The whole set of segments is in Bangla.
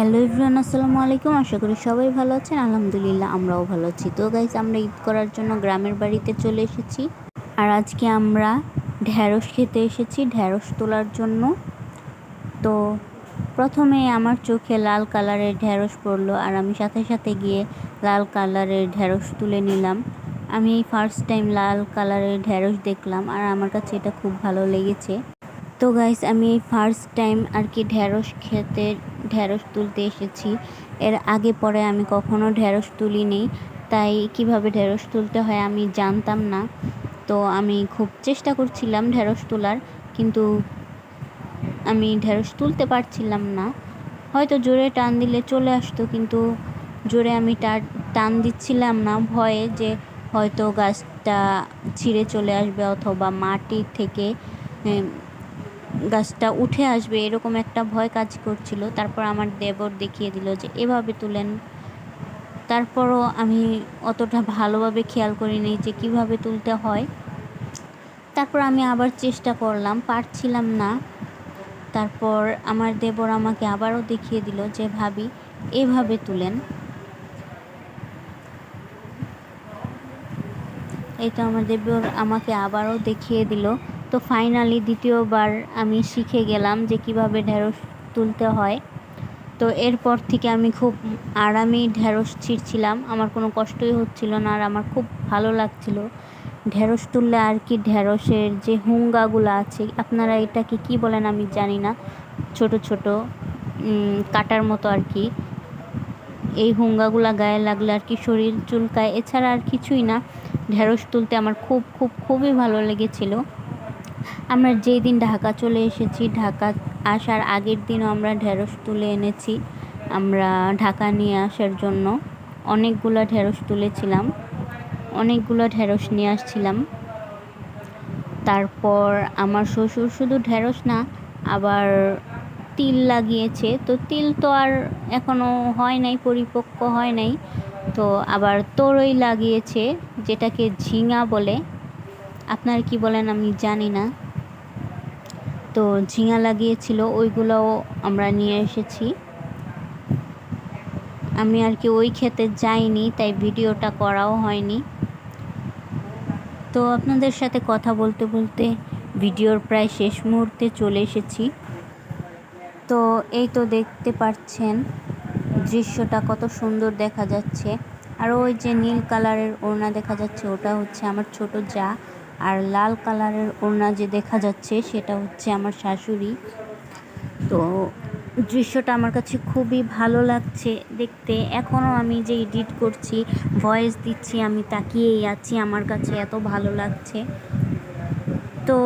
হ্যালো ইভরান আসসালামু আলাইকুম। আশা করি সবাই ভালো আছেন। আলহামদুলিল্লাহ, আমরাও ভালো আছি। তো গাইজ আমরা ঈদ করার জন্য গ্রামের বাড়িতে চলে এসেছি। আর আজকে আমরা ঢ্যাঁড়স খেতে এসেছি। ঢ্যাঁড়স তোলার জন্য। তো প্রথমে আমার চোখে লাল কালারের ঢ্যাঁড়স পড়ল আর আমি সাথে সাথে গিয়ে লাল কালারের ঢ্যাঁড়স তুলে নিলাম। আমি ফার্স্ট টাইম লাল কালারের ঢ্যাঁড়স দেখলাম আর আমার কাছে এটা খুব ভালো লেগেছে। তো গাইস আমি ফার্স্ট টাইম আর কি ঢ্যাঁড়স খেতে ঢ্যাঁড়স তুলতে এসেছি। এর আগে পরে আমি কখনো ঢ্যাঁড়স তুলিনি। তাই কীভাবে ঢ্যাঁড়স তুলতে হয় আমি জানতাম না। তো আমি খুব চেষ্টা করছিলাম ঢ্যাঁড়স তোলার, কিন্তু আমি ঢ্যাঁড়স তুলতে পারছিলাম না। হয়তো জোরে টান দিলে চলে আসতো, কিন্তু জোরে আমি টান দিচ্ছিলাম না। ভয়ে যে হয়তো গাছটা ছিঁড়ে চলে আসবে অথবা মাটি থেকে গাছটা উঠে আসবে এরকম একটা ভয় কাজ করছিল। তারপর আমার দেবর দেখিয়ে দিল যে, এভাবে তুলেন। তারপরও আমি অতটা ভালোভাবে খেয়াল করিনি যে কীভাবে তুলতে হয়। তারপর আমি আবার চেষ্টা করলাম, পারছিলাম না। তারপর আমার দেবর আমাকে আবারও দেখিয়ে দিল যে, ভাবি, এভাবে তুলেন। এই তো আমার দেবর আমাকে আবারও দেখিয়ে দিল। তো ফাইনালি দ্বিতীয়বার আমি শিখে গেলাম যে কীভাবে ঢেঁড়স তুলতে হয়। তো এরপর থেকে আমি খুব আরামেই ঢেঁড়স ছিঁড়ছিলাম। আমার কোনো কষ্টই হচ্ছিল না আর আমার খুব ভালো লাগছিল। ঢেঁড়স তুললে আর কি ঢেঁড়সের যে হুঙ্গাগুলো আছে, আপনারা এটাকে কি বলেন আমি জানি না। ছোট ছোট কাটার মতো আর কি। এই হুঙ্গাগুলা গায়ে লাগলে আর কি শরীর চুলকায়। এছাড়া আর কিছুই না। ঢেঁড়স তুলতে আমার খুব খুব, খুবই ভালো লেগেছিলো। আমরা যেই দিন ঢাকা চলে এসেছি, ঢাকা আসার আগের দিনও আমরা ঢেঁড়স তুলে এনেছি। আমরা ঢাকা নিয়ে আসার জন্য অনেকগুলো ঢেঁড়স তুলেছিলাম, অনেকগুলো ঢেঁড়স নিয়ে আসছিলাম। তারপর আমার শ্বশুর শুধু ঢেঁড়স না, আবার তিল লাগিয়েছে। তো তিল তো আর এখনও হয় নাই, পরিপক্ক হয় নাই। তো আবার তরই লাগিয়েছে, যেটাকে ঝিঙা বলে। আপনার কি বলেন আমি জানি না। তো ঝিঙা লাগিয়েছিল, ওইগুলোও আমরা নিয়ে এসেছি। আমি আর কি ওই খেতে যাইনি, তাই ভিডিওটা করাও হয়নি। তো আপনাদের সাথে কথা বলতে বলতে ভিডিওর প্রায় শেষ মুহূর্তে চলে এসেছি। তো এই তো দেখতে পাচ্ছেন, দৃশ্যটা কত সুন্দর দেখা যাচ্ছে। আর ওই যে নীল কালারের ওড়না দেখা যাচ্ছে, ওটা হচ্ছে আমার ছোট যা। আর লাল কালারের ওড়না যে দেখা যাচ্ছে, সেটা হচ্ছে আমার শাশুড়ি। তো দৃশ্যটা আমার কাছে খুবই ভালো লাগছে দেখতে। এখনও আমি যে এডিট করছি, ভয়েস দিচ্ছি, আমি তাকিয়েই আছি, আমার কাছে এত ভালো লাগছে। তো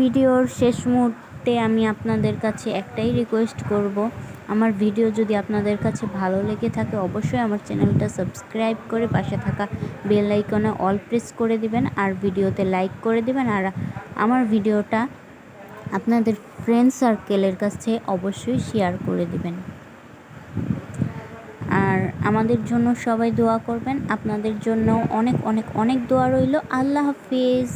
ভিডিওর শেষ মুহূর্তে আমি আপনাদের কাছে একটাই রিকোয়েস্ট করব আমার ভিডিও যদি আপনাদের কাছে ভালো লেগে থাকে, অবশ্যই আমার চ্যানেলটা সাবস্ক্রাইব করে পাশে থাকা বেল আইকনে অল প্রেস করে দিবেন আর ভিডিওতে লাইক করে দিবেন। আর আমার ভিডিওটা আপনাদের ফ্রেন্ড সার্কেলের কাছে অবশ্যই শেয়ার করে দিবেন। আর আমাদের জন্য সবাই দোয়া করবেন। আপনাদের জন্য অনেক অনেক অনেক দোয়া রইল। আল্লাহ হাফিজ।